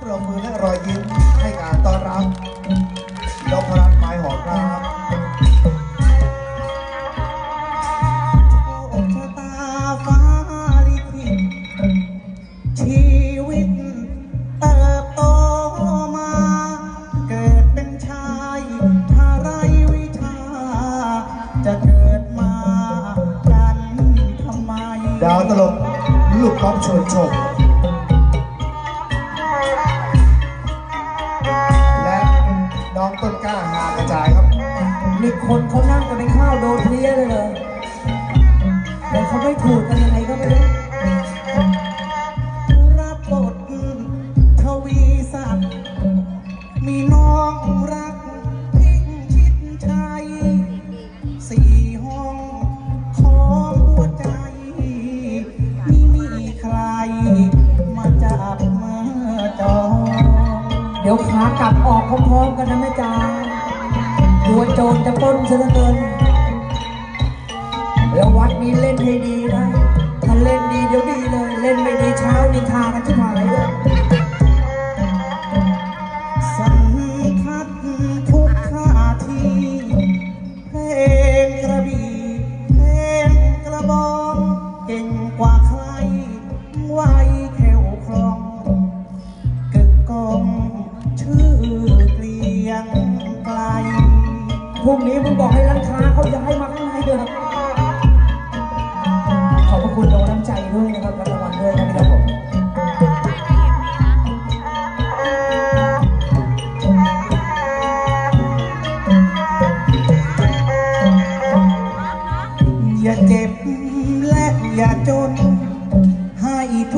ปรบมือและรอยยิ้มให้การต้อนรับนพรัตน์ไม้หอมครับโชคชะตาฟ้าลิขิตชีวิตเติบโตมา เกิดเป็นชายถ้าไรวิชา จะเกิดมากันทำไม ดาวตลกลูกป๊อปชวนชม คนเขานั่งกันเป็นข้าวโดนเพลี้ยเลยเลยแต่เขาไม่ถูกกันยังไงก็ไม่รู้รับบททวีสัตว์มีน้องรักพิงชิดชัยสี่ห้องของหัวใจ ไม่มีใคร มาจับมาจอง เดี๋ยวขากลับออกพร้อมๆกันนะแม่จ๋า ตัวโจรจะปล้นซะเหลือเกิน แล้ววัดนี้เล่นให้ดีนะ ถ้าเล่นดีเดี๋ยวดีเลย เล่นไม่ดีเช้านิทากันที่หายเลย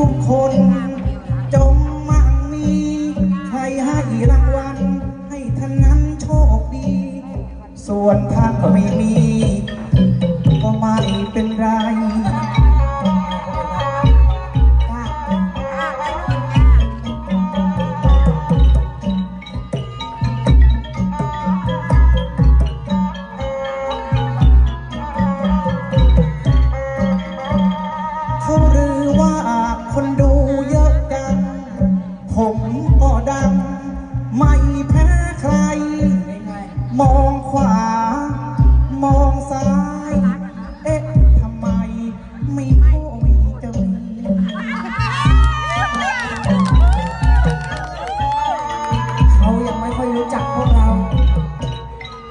กคน จงมั่งมี ใครให้รางวัลให้ท่านนั้นโชคดี ส่วนท่านไม่มี องซ้าย เอ๊ะทำไมไม่โอ้ยจะมีเขายังไม่ค่อยรู้จักพวกเรา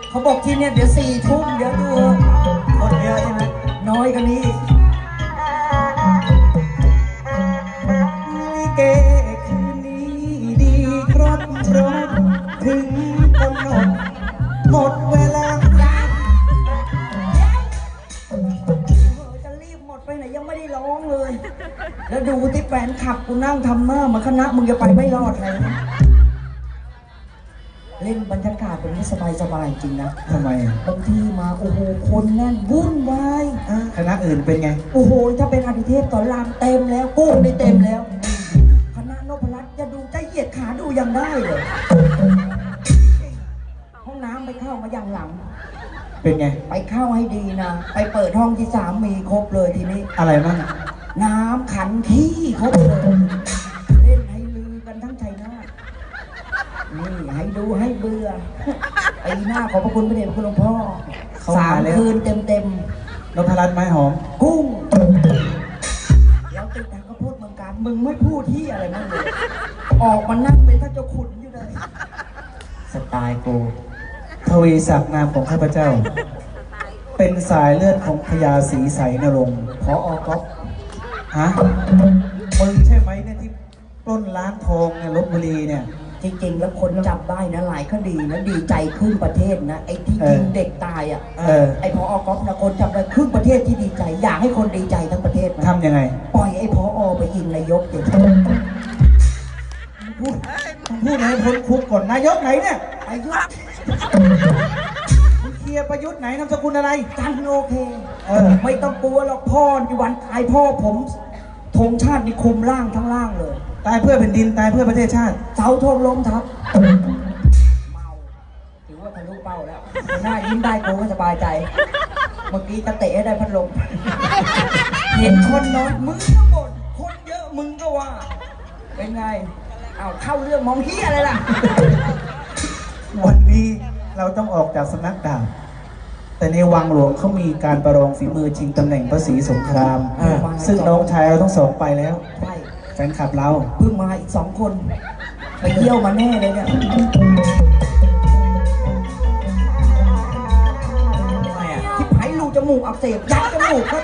เขาบอกที่เนี่ยเดี๋ยวสี่ทุ่มเดี๋ยวดูคนเยอะใช่ไหมน้อยกว่านี้อีก งทำหน้าเหมาคณะมึงจะไปไม่รอดเลยนะเล่นบรรยากาศแบบนี้สบายๆจริงนะทำไมบางทีมาโอ้โหคนแน่นวุ่นวายคณะอื่นเป็นไง โอ้โหถ้าเป็นอดิเทพตอนรามเต็มแล้วกุ้งนี่เต็มแล้วคณะนพรัตน์จะดูใจเหยียดขาดูยังได้เลยห้องน้ำไปเข้ามาอย่างหลัง เป็นไง ไปเข้าให้ดีนะ ไปเปิดห้องที่สามมีครบเลยทีนี้ อะไรบ้าง น้ำขันขี้ครบเลยเล่นให้ลือกันทั้งชัยนาทนี่ให้ดูให้เบื่อปีหน้าขอบพระคุณพระเดชพระคุณหลวงพ่อเข้าสามมาแล้วคืนเต็มเต็มนพรัตน์ไม้หอม ๆกุ้งเดี๋ยวติดทางก็พูดเมืองการมึงไม่พูดที่อะไรมั่งเลยออกมานั่งเป็นถ้าเจ้าขุนอยู่เลยสไตล์กูทวีศักดิ์นามของข้าพเจ้า เป็นสายเลือดของพญาศรีใสนรงค์พอออกก๊อฟ ฮะมึงใช่ไหมเนี่ยที่ปล้นร้านทองในลบบุรีเนี่ย จริงๆ แล้วคนจับได้นะหลายคดีนะดีใจครึ่งประเทศนะไอ้ที่เออยิงเด็กตายอะเออ ไอ้พออก๊อฟนะคนจับได้ครึ่งประเทศที่ดีใจ อยากให้คนดีใจทั้งประเทศนะทำยังไง ปล่อยไอ้พออไปยิงนายกเด็กพูดพูดให้พ้นคุกก่อนนายกไหนเนี่ย อายุมึงเคลี ยร์ประยุทธ์ไหนนามสกุลอะไร จันโอเค เออ ไม่ต้องกลัวหรอกพ่อนี่วันตายพ่อผมธงชาตินี่คุมร่างทั้งร่างเลย ตายเพื่อแผ่นดินตายเพื่อประเทศชาติ เสาธงล้มทับ เมาถือว่าทะลุเป้าแล้วหน้ายิ้มได้กูก็สบายใจ เมื่อกี้ตะเตะให้ได้พัดลม เห็นคนนอนมึงก็บ่นคนเยอะมึงก็ว่า เป็นไง เอาเข้าเรื่องมองเฮียอะไรล่ะ วันนี้เราต้องออกจากสำนักดาบ แต่ในวังหลวงเขามีการประลองฝีมือชิงตำแหน่งพระศรีสงคราม อ่า ซึ่งน้องชายเราทั้งสองไปแล้ว ใช่แฟนคลับเรา เพิ่งมาอีกสองคนไปเยี่ยวมาแน่เลยเนี่ยทำไมอะที่ไผ่รูจมูกอักเสบยัดจมูกก็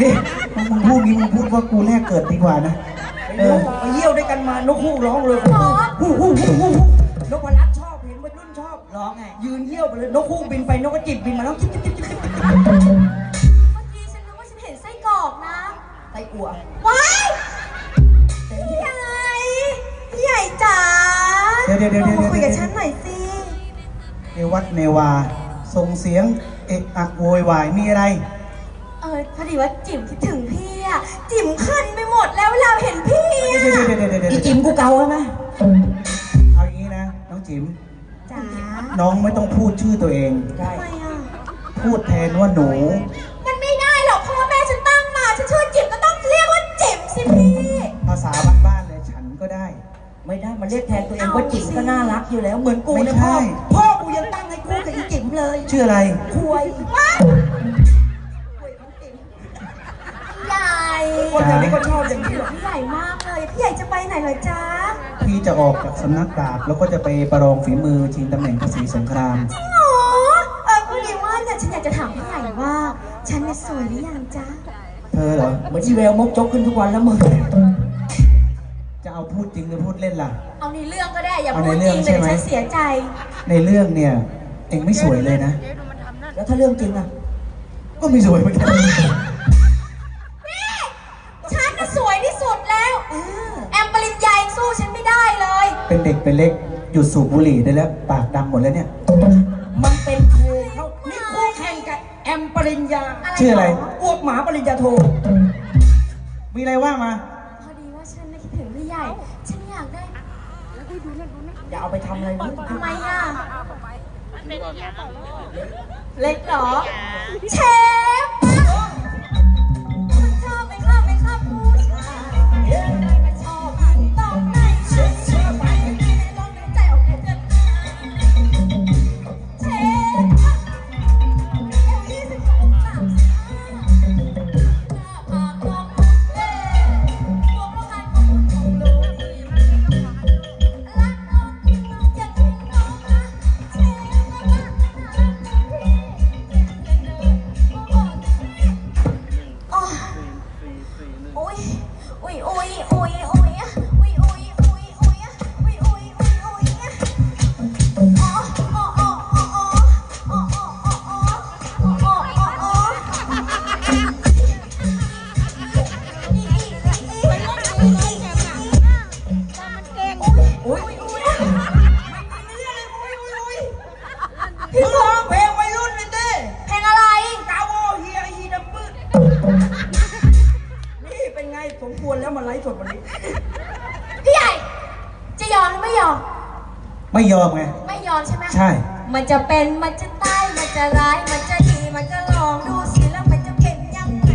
นี่มึงพูดงี้มึงพูดว่ากูแรกเกิดดีกว่านะไปเยี่ยวไปเยี่ยวด้วยกันมานกฮูกร้องเลยฮู้ฮู้ฮู้ฮู้ฮู้นกพลัดชอบ เห็นวัยรุ่นชอบร้องไง ยืนเยี่ยวไปเลยนกฮูกบินไปนกกระจิบบินมาแล้วจิ๊บจิ๊บจิ๊บจิ๊บจิ๊บเมื่อกี้ฉันนึกว่าฉันเห็นไส้กรอกนะ ไส้อั่วว้ายพี่ใหญ่พี่ใหญ่จ๋าเดี๋ยวเดี๋ยวเดี๋ยวเดี๋ยวคุยกับฉันหน่อยสิในวัดเนวาส่งเสียงเอะอะโวยวายมีอะไร เออพอดีว่าจิ๋มคิดถึงพี่อะจิ๋มคันไปหมดแล้วเวลาเห็นพี่เดี๋ยวอะเดี๋ยวเดี๋ยวเดี๋ยวเดี๋ยวอีเดี๋ยวจิ๋มกูเกาใช่ไหมเอาอย่างนี้นะน้องจิ๋ม จ๋าน้องไม่ต้องพูดชื่อตัวเองใช่ทำไมอะพูดแทนว่าหนู มันไม่ได้หรอกเพราะว่าแม่ฉันตั้งมา ฉันชื่อจิ๋มก็ต้องเรียกว่าจิ๋มสิพี่ ภาษาบ้านๆเลยฉันก็ได้ ไม่ได้มันเรียกแทนตัวเองว่าจิ๋มก็น่ารักอยู่แล้ว เหมือนกูไม่เนี่ยใช่ พ่อพ่อกูยังตั้งให้คู่กับอีจิ๋มเลยชื่ออะไร ควยว้ายใหญ่คนแถวนี้ก็ชอบอย่างนี้หรอพี่ใหญ่มากเลย พี่ใหญ่จะไปไหนเหรอจ๊ะ พี่จะออกจากสำนักดาบ แล้วก็จะไปประลองฝีมือชิงตำแหน่งพระศรีสงคราม จริงเหรอเออพอดีว่าเนี่ยฉันอยากจะถามพี่ใหญ่ว่า ฉันเนี่ยสวยหรือยังจ๊ะ เธอเหรอเหมือนที่แววมกจกขึ้นทุกวันแล้วมึงจะเอาพูดจริงหรือพูดเล่นล่ะ เอาในเรื่องก็ได้อย่าเอาพูดในจเรื่ริองงใช่เดี๋ยวไหมฉันเสียใจ ในเรื่องเนี่ยเองไม่สวยเลยนะ แล้วถ้าเรื่องจริงอะก็ไม่สวยเหมือนกัน เลยเป็นเด็กเป็นเล็กหยุดสูบบุหรี่ได้แล้ว ปากดำหมดแล้วเนี่ย มันเป็นครูเขานี่คู่แข่งกับแอมปริญญาชื่ออะไรอ้วกหมาปริญญาโท มีอะไรว่ามา พอดีว่าฉันน่ะคิดถึงพี่ใหญ่ ฉันอยากได้อย่าเอาไปทำอะไรนะทำไมอะ เล็กเหรอ เชฟ นี่เป็นไงสมควรแล้วมาไลฟ์สดวันนี้ พี่ใหญ่ จะยอมหรือไม่ยอม ไม่ยอมไง ไม่ยอมใช่ไหมใช่ มันจะเป็น มันจะตาย มันจะร้าย มันจะดี มันก็ลองดูสิแล้วมันจะเป็นยังไง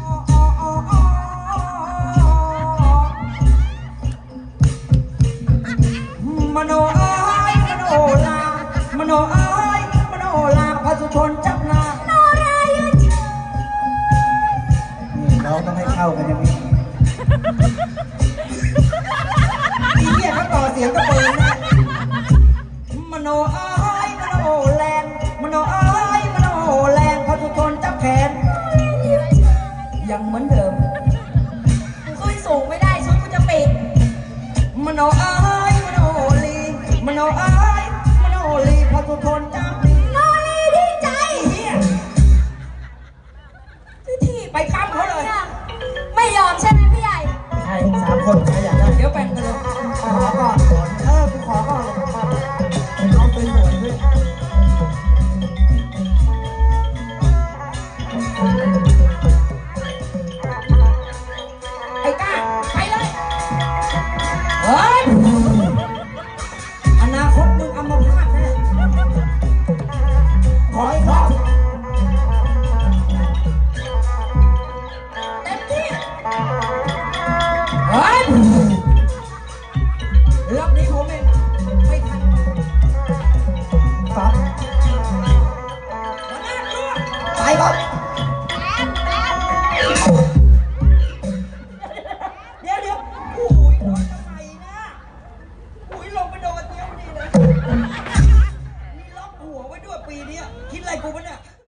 อ๋ออ๋ออ๋ออ๋อมโน คนใครอยากได้เดี๋ยวแบ่งกันเลยขอก่อนเออกูขอก่อนเอาไปหน่วยด้วยไอ้ก้าไปเลยเฮ้ย